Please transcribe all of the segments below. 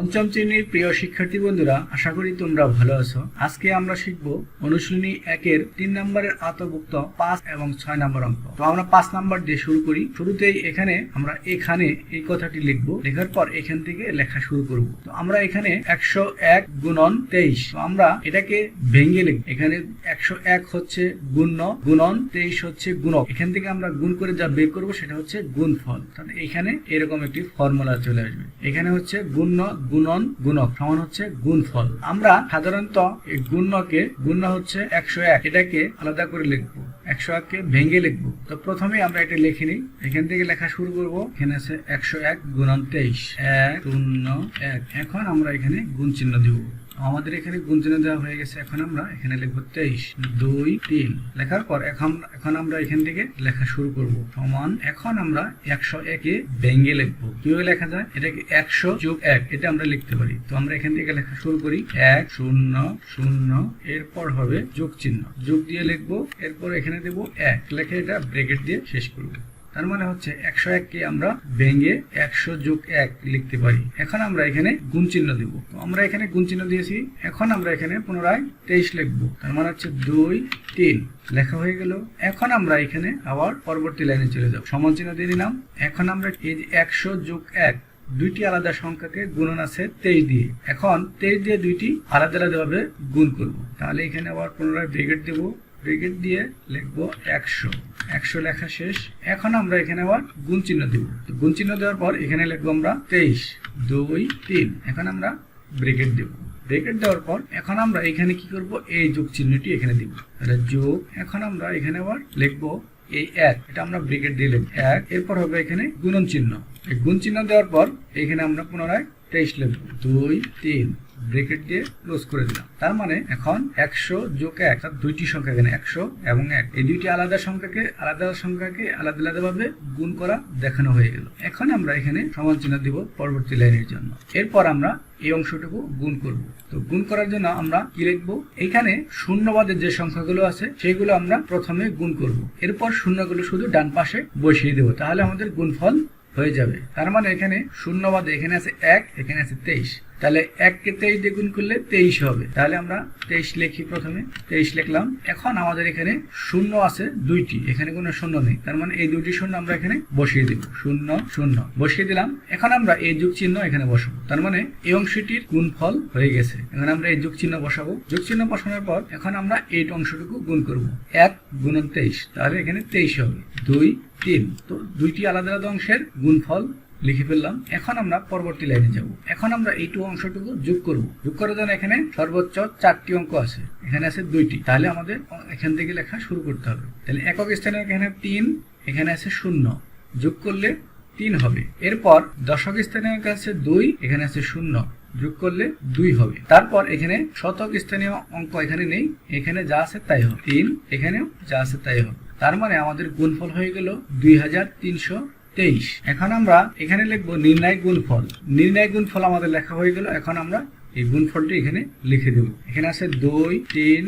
পঞ্চম শ্রেণির প্রিয় শিক্ষার্থী বন্ধুরা, আশা করি তোমরা ভালো আছো। আজকে আমরা শিখব অনুশীলনী একের তিন নম্বরের আত্মভুক্ত পাঁচ এবং ছয় নম্বর অঙ্ক। তো আমরা পাঁচ নম্বর দিয়ে শুরু করি। শুরুতেই এখানে আমরা এখানে এই কথাটি লিখব। লেখার পর এখান থেকে লেখা শুরু করব। তো আমরা এখানে একশো এক গুণন তেইশ। তো আমরা এটাকে ভেঙে লিখব। এখানে একশো এক হচ্ছে গুণ্য, গুণন তেইশ হচ্ছে গুণক। এখান থেকে আমরা গুণ করে যা বের করব সেটা হচ্ছে গুণফল। তাহলে এখানে এরকম একটি ফর্মুলা চলে আসবে। এখানে হচ্ছে গুণ্য গুণন, গুণক, সমান হচ্ছে গুণফল। আমরা সাধারণত এই গুণকে, গুণ হচ্ছে একশো এক, এটাকে আলাদা করে লিখব। একশো এককে ভেঙে লিখব। তো প্রথমে আমরা এটা লিখে নিই। এখান থেকে লেখা শুরু করব। এখানে আছে একশো এক গুণন তেইশ। এক, শূন্য, এক। এখন আমরা এখানে গুণ চিহ্ন দিব। আমাদের এখানে চিহ্ন দেওয়া হয়ে গেছে এখন আমরা, এখানে লিখব তেইশ, দুই, তিন। লেখার পর এখন এখন আমরা এখান থেকে লেখা শুরু করব। সমান, এখন আমরা একশো একে ব্যাঙ্গে লিখব। কীভাবে লেখা যায়? এটাকে একশো যোগ এক, এটা আমরা লিখতে পারি। তো আমরা এখান থেকে লেখা শুরু করি, এক, শূন্য শূন্য, এরপর হবে যোগ চিহ্ন। যোগ দিয়ে লিখব, এরপর এখানে দেবো এক। লেখে এটা ব্রেকেট দিয়ে শেষ করব। তার মানে হচ্ছে একশো এক এককে আমরা ভেঙে একশো যোগ এক লিখতে পারি। এখন আমরা এখানে গুণ চিহ্ন দিব। আমরা এখানে গুণ চিহ্ন দিয়েছি। এখন আমরা এখানে পুনরায় তেইশ লিখব। তার মানে হচ্ছে দুই, তিন লেখা হয়ে গেল। এখন আমরা এখানে আবার পরবর্তী লাইনে চলে যাব। সমান চিহ্ন দিয়ে দিলাম এখন আমরা এই একশো যোগ এক, দুইটি আলাদা সংখ্যাকে গুণন আছে তেইশ দিয়ে। এখন তেইশ দিয়ে দুইটি আলাদা আলাদা ভাবে গুণ করব। তাহলে এখানে আবার পুনরায় ব্রেকেট দেবো। ব্রেকেট দিয়ে লিখব একশো। একশো লেখা শেষ। এখন আমরা এখানে আবার গুণ চিহ্ন দেব। গুণ চিহ্ন দেওয়ার পর এখানে লিখব আমরা তেইশ দুই তিন। এখন আমরা ব্রেকেট দেব। ব্রেকেট দেওয়ার পর এখন আমরা এখানে কি করব? এই যোগ চিহ্নটি এখানে দিব। তাহলে যোগ, এখন আমরা এখানে আবার লিখব এই এক। এটা আমরা দিয়ে লিখব এক। এরপর হবে এখানে গুণন চিহ্ন। এই গুণ চিহ্ন দেওয়ার পর এখানে আমরা পুনরায় তেইশ লিখব। দুই তিন। ব্রেকেট দিয়ে ক্লোজ করে দিলাম। তার মানে এখন একশো যোগ এক দুইটি সংখ্যা এখানে একশো এবং এক। এই দুইটি আলাদা সংখ্যাকে আলাদা সংখ্যাকে আলাদা আলাদা ভাবে গুণ করা দেখানো হয়ে গেল। এখন আমরা এখানে সমান চিহ্ন দিব পরবর্তী লাইনের জন্য। এরপর আমরা এই অংশটুকু গুণ করব। তো গুণ করার জন্য আমরা কি লিখব? এখানে শূন্যবাদের যে সংখ্যাগুলো আছে, সেগুলো আমরা প্রথমে গুণ করব। এরপর শূন্যগুলো শুধু ডান পাশে বসিয়ে দেবো। তাহলে আমাদের গুণফল হয়ে যাবে। তার মানে এখানে শূন্যবাদে এখানে আছে এক, এখানে আছে তেইশ। তাহলে এককে তেইশ দিয়ে গুণ করলে তেইশ হবে। তাহলে আমরা তেইশ লিখি প্রথমে, তেইশ লিখলাম। এখন আমাদের এখানে শূন্য আছে দুইটি, এখানে কোনো শূন্য নেই। তার মানে এই দুইটি শূন্য আমরা এখানে বসিয়ে দিব। শূন্য শূন্য, বসিয়ে দিলাম। এখন আমরা এই যুগ চিহ্ন এখানে বসাবো। তার মানে এই অংশটির গুণফল হয়ে গেছে। এখন আমরা এই যুগ চিহ্ন বসাবো। যুগ চিহ্ন বসানোর পর এখন আমরা এই অংশটুকু গুণ করব। এক গুণন তেইশ, তাহলে এখানে তেইশ হবে। দুই, তিন, তো দুইটি আলাদা আলাদা অংশের গুণফল লিখে ফেললাম। এখন আমরা পরবর্তী লাইনে যাব। এখন আমরা এইটু অংশটুকু যোগ করব। যোগ করার জন্য এখানে সর্বোচ্চ চারটি অঙ্ক আছে। এখানে আছে দুইটি। তাহলে আমাদের এখান থেকে লেখা শুরু করতে হবে। তাহলে একক স্থানে এখানে তিন, এখানে আছে শূন্য। যোগ করলে তিন হবে। এরপর দশক স্থানীয় কাছে দুই, এখানে আছে শূন্য। যোগ করলে দুই হবে। তারপর এখানে শতক স্থানীয় অঙ্ক এখানে নেই। এখানে যা আছে তাই হবে। তিন, এখানেও যা আছে তাই হবে। তার মানে আমাদের গুণফল হয়ে গেল দুই হাজার তিনশো তেইশ। এখন আমরা এখানে লিখব নির্ণয় গুণফল। নির্ণয় গুণফল আমাদের লেখা হয়ে গেল, এখন আমরা এই গুণফলটি এখানে লিখে দেব। এখানে আছে দুই, তিন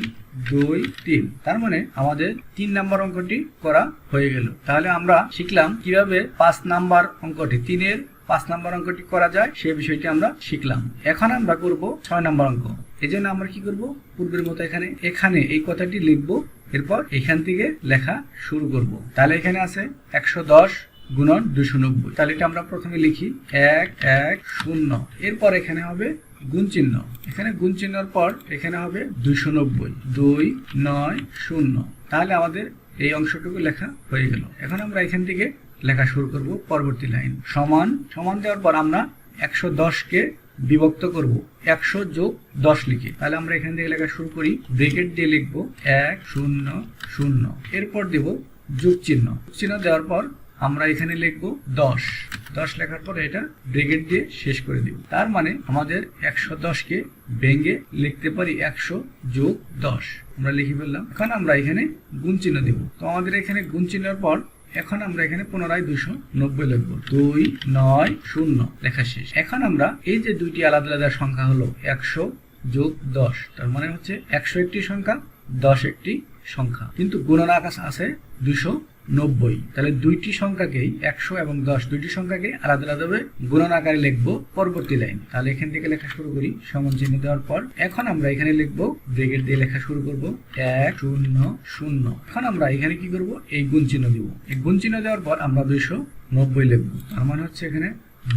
দুই, তিন। তার মানে আমাদের তিন নাম্বার অঙ্কটি করা হয়ে গেল। তাহলে আমরা শিখলাম কীভাবে পাঁচ নাম্বার অঙ্কটি, তিনের পাঁচ নাম্বার অঙ্কটি করা যায়, সে বিষয়টি আমরা শিখলাম। এখন আমরা করব ছয় নাম্বার অঙ্ক। এই জন্য আমরা কি করব? পূর্বের মতো এখানে এখানে এই কথাটি লিখব, এরপর এখান থেকে লেখা শুরু করব। তাহলে এখানে আছে একশো দশ গুণন দুশো নব্বই। তাহলে এটা আমরা প্রথমে লিখি এক এক, শূন্য। এরপর এখানে হবে গুণ চিহ্ন। এখানে গুণ চিহ্নর পর এখানে হবে দুশো নব্বই। দুই, নয়, শূন্য। তাহলে আমাদের এই অংশটুকু লেখা হয়ে গেল। এখন আমরা এখান থেকে লেখা শুরু করব পরবর্তী লাইন। সমান সমান দেওয়ার পর আমরা একশো দশকে বিভক্ত করব। একশো যোগ দশ লিখে। তাহলে আমরা এখান থেকে লেখা শুরু করি। ব্রেকেট দিয়ে লিখব এক, শূন্য শূন্য। এরপর দেব যোগ চিহ্ন। চিহ্ন দেওয়ার পর আমরা এখানে লিখব দশ। দশ লেখার পর এটা ব্রেকেট দিয়ে শেষ করে দিব। তার মানে আমাদের একশো দশকে ভেঙে লিখতে পারি একশো যোগ দশ। আমরা লিখে ফেললাম। এখন আমরা এখানে গুণ চিহ্ন দিব। তো আমাদের এখানে গুণ চিহ্নের পর এখন আমরা এখানে পুনরায় দুশো নব্বই লিখব। দুই, নয়, শূন্য। লেখা শেষ। এখন আমরা এই যে দুইটি আলাদা আলাদা সংখ্যা হলো একশো যোগ দশ, তার মানে হচ্ছে একশো একটি সংখ্যা দশ একটি সংখ্যা। কিন্তু গুণন আকাশ আছে দুশো নব্বই। তাহলে দুইটি সংখ্যাকেই একশো এবং দশ দুইটি সংখ্যাকে আলাদা আলাদাভাবে গুণন আকারে লিখব পরবর্তী লাইন। তাহলে এখান থেকে লেখা শুরু করি, সমান চিহ্ন দেওয়ার পর এখন আমরা এখানে লিখব ব্রেকেট দিয়ে লেখা শুরু করব এক শূন্য শূন্য। এখন আমরা এখানে কি করব? এই গুণ চিহ্ন দিব। এই গুণ চিহ্ন দেওয়ার পর আমরা দুইশো নব্বই লিখব। তার মানে হচ্ছে এখানে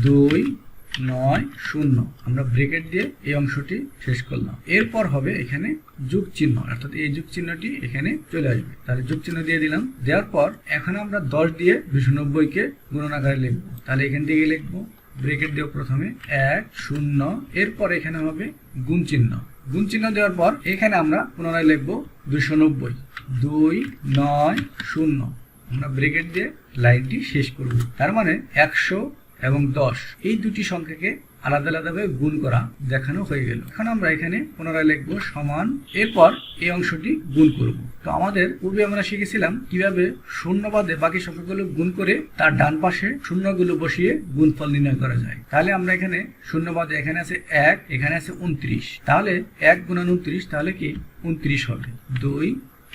দুই নয়, শূন্য। আমরা ব্রেকেট দিয়ে এই অংশটি শেষ করলাম। এরপর হবে এখানে যুগ চিহ্ন, অর্থাৎ এই যুগ চিহ্নটি এখানে চলে আসবে। তাহলে যুগ চিহ্ন দিয়ে দিলাম। দেওয়ার পর এখন আমরা দশ দিয়ে দুশো নব্বইকে গুণন আকারে লিখব। তাহলে এখান থেকে লিখব? ব্রেকেট দেব প্রথমে এক, শূন্য। এরপর এখানে হবে গুণ চিহ্ন। গুণ চিহ্ন দেওয়ার পর এখানে আমরা পুনরায় লিখব দুশো নব্বই। দুই, নয়, শূন্য। আমরা ব্রেকেট দিয়ে লাইনটি শেষ করব। তার মানে একশো এবং দশ। এই দুটি সংখ্যাকে আলাদা আলাদাভাবে গুণ করা দেখানো হয়ে গেল। এখন আমরা এখানে পুনরায় লিখব সমান। এরপর এই অংশটি গুণ করব। তো আমাদের পূর্বে আমরা শিখেছিলাম কীভাবে শূন্য বাদে বাকি সংখ্যাগুলো গুণ করে তার ডান পাশে শূন্যগুলো বসিয়ে গুণফল নির্ণয় করা যায়। তাহলে আমরা এখানে শূন্য বাদে এখানে আছে এক, এখানে আছে উনত্রিশ। তাহলে এক গুণান উনত্রিশ তাহলে কি? উনত্রিশ হবে। দুই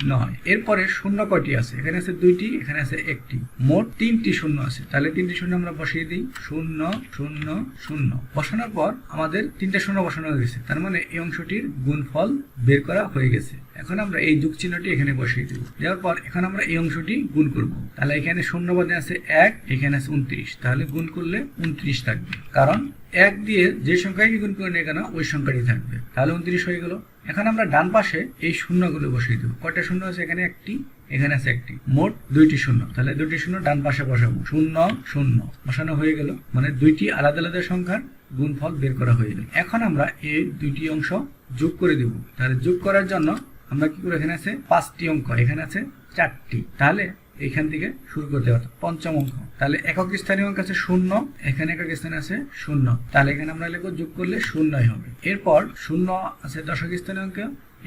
নয়। এরপরে শূন্য কয়টি আছে? এখানে আছে দুইটি, এখানে আছে একটি। মোট তিনটি শূন্য আছে। তাহলে তিনটি শূন্য আমরা বসিয়ে দিই। শূন্য শূন্য শূন্য। বসানোর পর আমাদের তিনটা শূন্য বসানো হয়ে গেছে তার মানে এই অংশটির গুণফল বের করা হয়ে গেছে। এখন আমরা এই যুগ চিহ্নটি এখানে বসিয়ে দেব দেওয়ার পর এখন আমরা এই অংশটি গুণ করব। তাহলে এখানে শূন্য বাদে আছে এক, এখানে আছে উনত্রিশ। তাহলে গুণ করলে উনত্রিশ থাকবে। কারণ এক দিয়ে যে সংখ্যাকে গুণ করে নিয়ে কেন, ওই সংখ্যাটি থাকবে। তাহলে উনত্রিশ হয়ে গেল। এখন আমরা ডান পাশে এই শূন্যগুলো বসিয়ে দেবো। কয়টা শূন্য আছে এখানে? একটি, এখানে আছে একটি। মোট দুইটি শূন্য। তাহলে দুইটি শূন্য ডান পাশে বসাবো। শূন্য শূন্য। বসানো হয়ে গেল। মানে দুইটি আলাদা আলাদা সংখ্যার গুণফল বের করা হয়ে গেল। এখন আমরা এই দুইটি অংশ যোগ করে দেব। তাহলে যোগ করার জন্য আমরা কি করে এখানে আছে? পাঁচটি অঙ্ক। এখানে আছে চারটি। তাহলে এখান থেকে শুরু করতে অর্থাৎ পঞ্চম অঙ্ক। তাহলে একক স্থানীয় অঙ্ক আছে শূন্য, এখানে একক স্থানে আছে শূন্য। তাহলে এখানে আমরা লিখব যোগ করলে শূন্যই হবে। এরপর শূন্য আছে দশক স্থানীয় অঙ্ক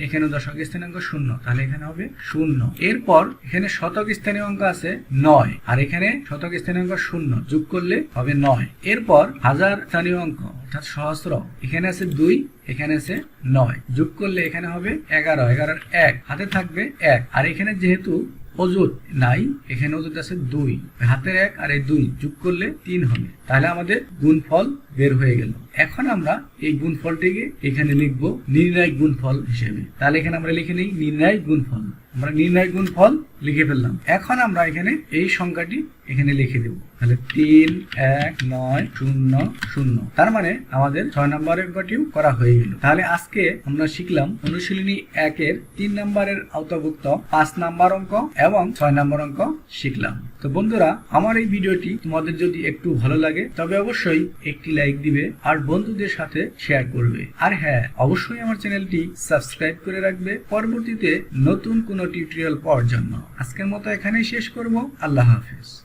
এখানে দশক স্থানীয় অঙ্ক শূন্য। তাহলে এখানে হবে শূন্য। এরপর এখানে শতক স্থানীয় অঙ্ক আছে নয়, আর এখানে শতক স্থানীয় অঙ্ক শূন্য। যোগ করলে হবে নয়। এরপর হাজার স্থানীয় অঙ্ক, অর্থাৎ সহস্র। এখানে আছে দুই, এখানে আছে নয়। যোগ করলে এখানে হবে এগারো, এগারোর এক। হাতে থাকবে এক। আর এখানে যেহেতু অজুত নাই, এখানে অজুত আছে দুই, হাতের এক আর এই দুই, যোগ করলে তিন হবে। তাহলে আমাদের গুণফল বের হয়ে গেল। এখন আমরা এই গুণফলটিকে এখানে লিখব নির্ণায়ক গুণফল হিসেবে। তাহলে এখানে আমরা লিখে নিই নির্ণায়ক গুণফল। আমরা নির্ণয় গুণফল লিখে ফেললাম। এখন আমরা এখানে এই সংখ্যাটি এখানে লিখে দেব। তাহলে তিন, এক, নয়, শূন্য শূন্য। তার মানে আমাদের ছয় নম্বর অঙ্কটিও করা হয়ে গেল। তাহলে আজকে আমরা শিখলাম অনুশীলনী একের তিন নম্বরের আওতাভুক্ত পাঁচ নাম্বার অঙ্ক এবং ছয় নম্বর অঙ্ক শিখলাম। তো বন্ধুরা, আমার এই ভিডিওটি তোমাদের যদি একটু ভালো লাগে, তবে অবশ্যই একটি লাইক দিবে আর বন্ধুদের সাথে শেয়ার করবে। আর হ্যাঁ অবশ্যই আমার চ্যানেলটি সাবস্ক্রাইব করে রাখবে। পরবর্তীতে নতুন কোনো টিউটোরিয়াল পাওয়ার জন্য। আজকের মতো এখানেই শেষ করব। আল্লাহ হাফেজ।